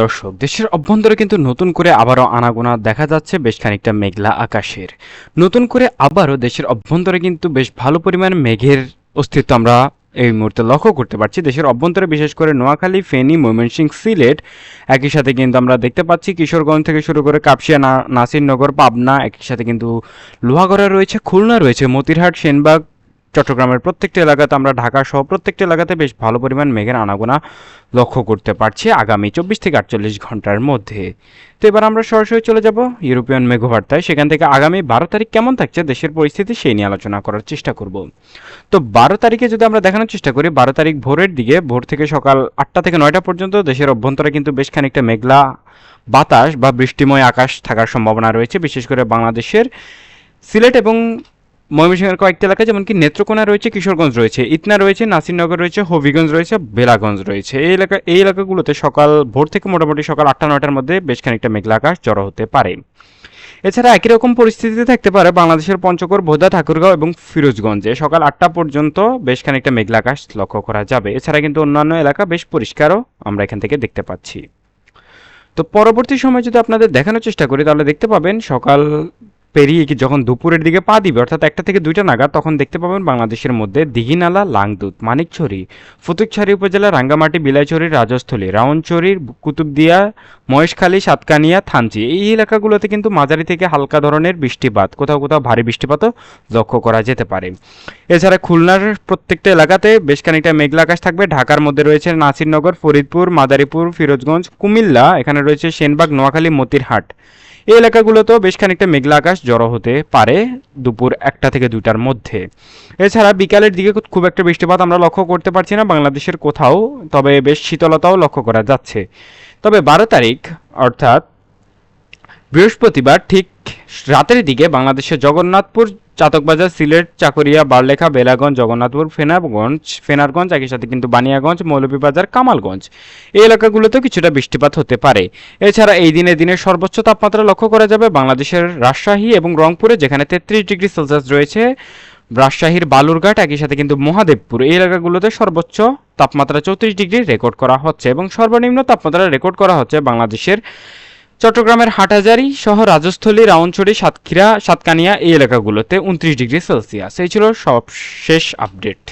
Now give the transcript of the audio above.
দর্শক, দেশের অভ্যন্তরে কিন্তু নতুন করে আবারও আনাগোনা দেখা যাচ্ছে বেশ খানিকটা মেঘলা আকাশের। নতুন করে আবারও দেশের অভ্যন্তরে কিন্তু বেশ ভালো পরিমাণ মেঘের অস্তিত্ব আমরা এই মুহূর্তে লক্ষ্য করতে পারছি। দেশের অভ্যন্তরে বিশেষ করে নোয়াখালী, ফেনী, ময়মনসিংহ, সিলেট, একই সাথে কিন্তু আমরা দেখতে পাচ্ছি কিশোরগঞ্জ থেকে শুরু করে কাপসিয়া নাসিরনগর, পাবনা, একই সাথে কিন্তু লোহাগড়া রয়েছে, খুলনা রয়েছে, মতিরহাট, সেনবাগ চট্টগ্রামের প্রত্যেকটা এলাকাতে আমরা ঢাকা সহ প্রত্যেকটা এলাকাতে বেশ ভালো পরিমাণ মেঘের আনাগোনা লক্ষ্য করতে পারছি আগামী চব্বিশ থেকে আটচল্লিশ ঘণ্টার মধ্যে। তো এবার আমরা সরাসরি চলে যাব ইউরোপিয়ান মেঘবার্তায়। সেখান থেকে আগামী বারো তারিখ কেমন থাকছে, দেশের পরিস্থিতি সেই নিয়ে আলোচনা করার চেষ্টা করব। তো বারো তারিখে যদি আমরা দেখানোর চেষ্টা করি, বারো তারিখ ভোরের দিকে, ভোর থেকে সকাল আটটা থেকে নয়টা পর্যন্ত দেশের অভ্যন্তরে কিন্তু বেশ খানিকটা মেঘলা বাতাস বা বৃষ্টিময় আকাশ থাকার সম্ভাবনা রয়েছে। বিশেষ করে বাংলাদেশের সিলেট এবং ময়মনসিংহের কয়েকটি এলাকা যেমন কি নেত্রকোনা রয়েছে, কিশোরগঞ্জ রয়েছে, ইতনা রয়েছে, নাসিরনগর রয়েছে, হবিগঞ্জ রয়েছে, বেলাগঞ্জ রয়েছে। এই এলাকা, এই এলাকাগুলোতে সকাল, ভোর থেকে মোটামুটি সকাল আটটা, নয়টার মধ্যে বেশ খানিকটা মেঘলা আকাশ জড়ো হতে পারে। এছাড়া একই রকম পরিস্থিতিতে থাকতে পারে বাংলাদেশের পঞ্চগড়, ভোদা, ঠাকুরগাঁও এবং ফিরোজগঞ্জে। সকাল আটটা পর্যন্ত বেশ খানিকটা মেঘলা আকাশ লক্ষ্য করা যাবে। এছাড়া কিন্তু অন্যান্য এলাকা বেশ পরিষ্কারও আমরা এখান থেকে দেখতে পাচ্ছি। তো পরবর্তী সময় যদি আপনাদের দেখানোর চেষ্টা করি, তাহলে দেখতে পাবেন সকাল পেরিয়ে কি যখন দুপুরের দিকে পা দিবে, অর্থাৎ একটা থেকে দুইটা নাগাদ, তখন দেখতে পাবেন বাংলাদেশের মধ্যে দিঘিনালা, লাংদুত, মানিকছড়ি, ফতুকছড়ি উপজেলা, রাঙ্গামাটি, বিলাইছড়ি, রাজস্থলী রাউনচড়ির কুতুবদিয়া, মহেশখালী, সাতকানিয়া, থানচি। এই এলাকাগুলোতে কিন্তু মাঝারি থেকে হালকা ধরনের বৃষ্টিপাত, কোথাও কোথাও ভারী বৃষ্টিপাতও লক্ষ্য করা যেতে পারে। এছাড়া খুলনার প্রত্যেকটা এলাকাতে বেশ খানিকটা মেঘলা আকাশ থাকবে। ঢাকার মধ্যে রয়েছে নাসিরনগর, ফরিদপুর, মাদারীপুর, ফিরোজগঞ্জ, কুমিল্লা, এখানে রয়েছে সেনবাগ, নোয়াখালী, মতিরহাট। এই এলাকাগুলোতেও বেশ খানিকটা মেঘলা আকাশ জড়ো হতে পারে দুপুর একটা থেকে দুইটার মধ্যে। এছাড়া বিকালের দিকে খুব একটা বৃষ্টিপাত আমরা লক্ষ্য করতে পারছি না, বাংলাদেশের কোথাও, তবে বেশ শীতলতাও লক্ষ্য করা যাচ্ছে। তবে বারো তারিখ, অর্থাৎ বৃহস্পতিবার ঠিক রাতের দিকে বাংলাদেশের জগন্নাথপুর, চাতকবাজার, সিলেট, চাকরিয়া, বারলেখা, বেলাগঞ্জ, জগন্নাথপুর ফেনারগঞ্জ ফেনারগঞ্জ, একই সাথে কিন্তু বানিয়াগঞ্জ, মৌলভীবাজার, কামালগঞ্জ এই এলাকাগুলোতেও কিছুটা বৃষ্টিপাত হতে পারে। এছাড়া এই দিনে দিনের সর্বোচ্চ তাপমাত্রা লক্ষ্য করা যাবে বাংলাদেশের রাজশাহী এবং রংপুরে, যেখানে তেত্রিশ ডিগ্রি সেলসিয়াস রয়েছে। রাজশাহীর বালুরঘাট, একই সাথে কিন্তু মহাদেবপুর এই এলাকাগুলোতে সর্বোচ্চ তাপমাত্রা চৌত্রিশ ডিগ্রি রেকর্ড করা হচ্ছে এবং সর্বনিম্ন তাপমাত্রা রেকর্ড করা হচ্ছে বাংলাদেশের চট্টগ্রামের হাটহাজারি সহ রাজস্থলী রাউনছড়ি সাতক্ষীরা, সাতকানিয়া এই এলাকাগুলোতে উনত্রিশ ডিগ্রি সেলসিয়াস। এই ছিল সব শেষ আপডেট।